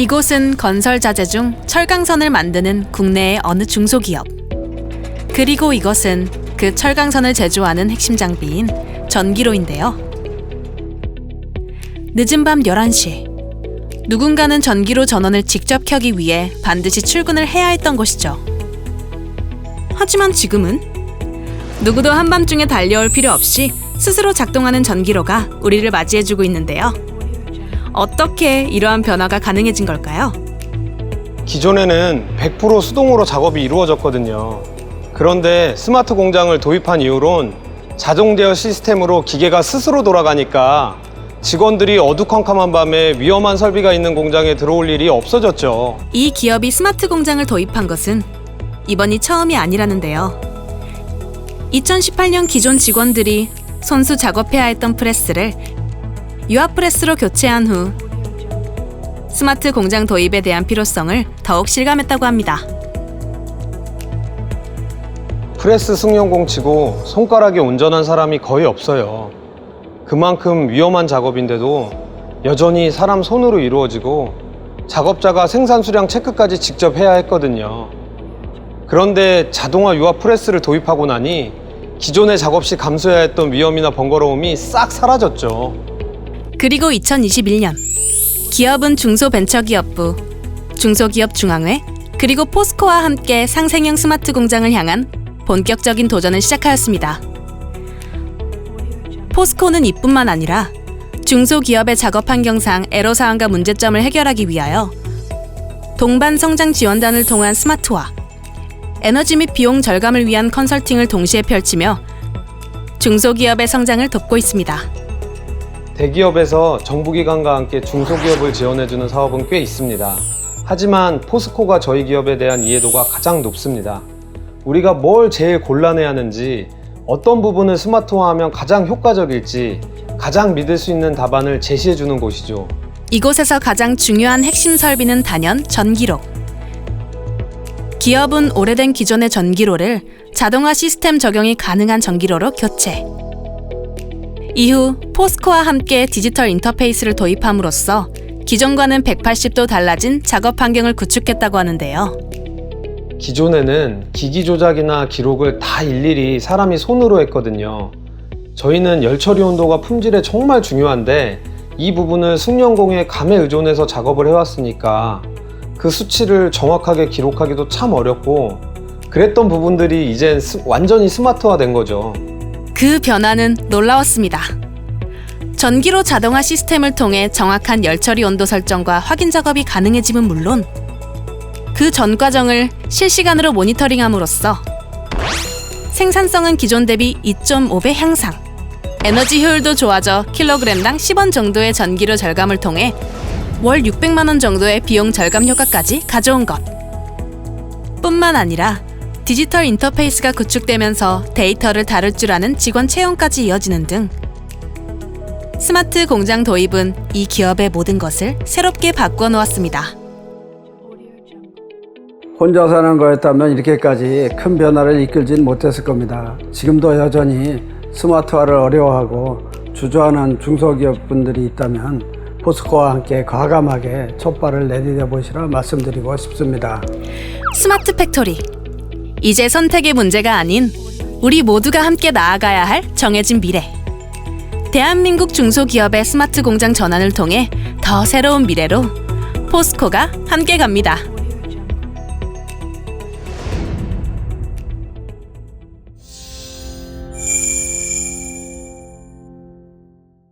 이곳은 건설 자재 중 철강선을 만드는 국내의 어느 중소기업. 그리고 이것은 그 철강선을 제조하는 핵심 장비인 전기로인데요. 늦은 밤 11시. 누군가는 전기로 전원을 직접 켜기 위해 반드시 출근을 해야 했던 것이죠. 하지만 지금은 누구도 한밤중에 달려올 필요 없이 스스로 작동하는 전기로가 우리를 맞이해주고 있는데요. 어떻게 이러한 변화가 가능해진 걸까요? 기존에는 100% 수동으로 작업이 이루어졌거든요. 그런데 스마트 공장을 도입한 이후론 자동 제어 시스템으로 기계가 스스로 돌아가니까 직원들이 어두컴컴한 밤에 위험한 설비가 있는 공장에 들어올 일이 없어졌죠. 이 기업이 스마트 공장을 도입한 것은 이번이 처음이 아니라는데요. 2018년 기존 직원들이 손수 작업해야 했던 프레스를 유압 프레스로 교체한 후 스마트 공장 도입에 대한 필요성을 더욱 실감했다고 합니다. 프레스 승용공 치고 손가락이 온전한 사람이 거의 없어요. 그만큼 위험한 작업인데도 여전히 사람 손으로 이루어지고 작업자가 생산 수량 체크까지 직접 해야 했거든요. 그런데 자동화 유압 프레스를 도입하고 나니 기존의 작업 시 감수해야 했던 위험이나 번거로움이 싹 사라졌죠. 그리고 2021년 기업은 중소벤처기업부, 중소기업중앙회, 그리고 포스코와 함께 상생형 스마트 공장을 향한 본격적인 도전을 시작하였습니다. 포스코는 이뿐만 아니라 중소기업의 작업 환경상 애로사항과 문제점을 해결하기 위하여 동반 성장 지원단을 통한 스마트화, 에너지 및 비용 절감을 위한 컨설팅을 동시에 펼치며 중소기업의 성장을 돕고 있습니다. 대기업에서 정부기관과 함께 중소기업을 지원해주는 사업은 꽤 있습니다. 하지만 포스코가 저희 기업에 대한 이해도가 가장 높습니다. 우리가 뭘 제일 골라내야 하는지, 어떤 부분을 스마트화하면 가장 효과적일지, 가장 믿을 수 있는 답안을 제시해주는 곳이죠. 이곳에서 가장 중요한 핵심 설비는 단연 전기로. 기업은 오래된 기존의 전기로를 자동화 시스템 적용이 가능한 전기로로 교체. 이후 포스코와 함께 디지털 인터페이스를 도입함으로써 기존과는 180도 달라진 작업 환경을 구축했다고 하는데요. 기존에는 기기 조작이나 기록을 다 일일이 사람이 손으로 했거든요. 저희는 열 처리 온도가 품질에 정말 중요한데 이 부분을 승용공의 감에 의존해서 작업을 해왔으니까 그 수치를 정확하게 기록하기도 참 어렵고 그랬던 부분들이 이젠 스- 완전히 스마트화 된 거죠. 그 변화는 놀라웠습니다. 전기로 자동화 시스템을 통해 정확한 열처리 온도 설정과 확인 작업이 가능해짐은 물론 그 전 과정을 실시간으로 모니터링함으로써 생산성은 기존 대비 2.5배 향상, 에너지 효율도 좋아져 킬로그램당 10원 정도의 전기료 절감을 통해 월 600만 원 정도의 비용 절감 효과까지 가져온 것. 뿐만 아니라 디지털 인터페이스가 구축되면서 데이터를 다룰 줄 아는 직원 채용까지 이어지는 등 스마트 공장 도입은 이 기업의 모든 것을 새롭게 바꾸어 놓았습니다. 혼자 사는 거였다면 이렇게까지 큰 변화를 이끌진 못했을 겁니다. 지금도 여전히 스마트화를 어려워하고 주저하는 중소기업 분들이 있다면 포스코와 함께 과감하게 첫발을 내디뎌 보시라 말씀드리고 싶습니다. 스마트 팩토리. 이제 선택의 문제가 아닌 우리 모두가 함께 나아가야 할 정해진 미래. 대한민국 중소기업의 스마트 공장 전환을 통해 더 새로운 미래로 포스코가 함께 갑니다.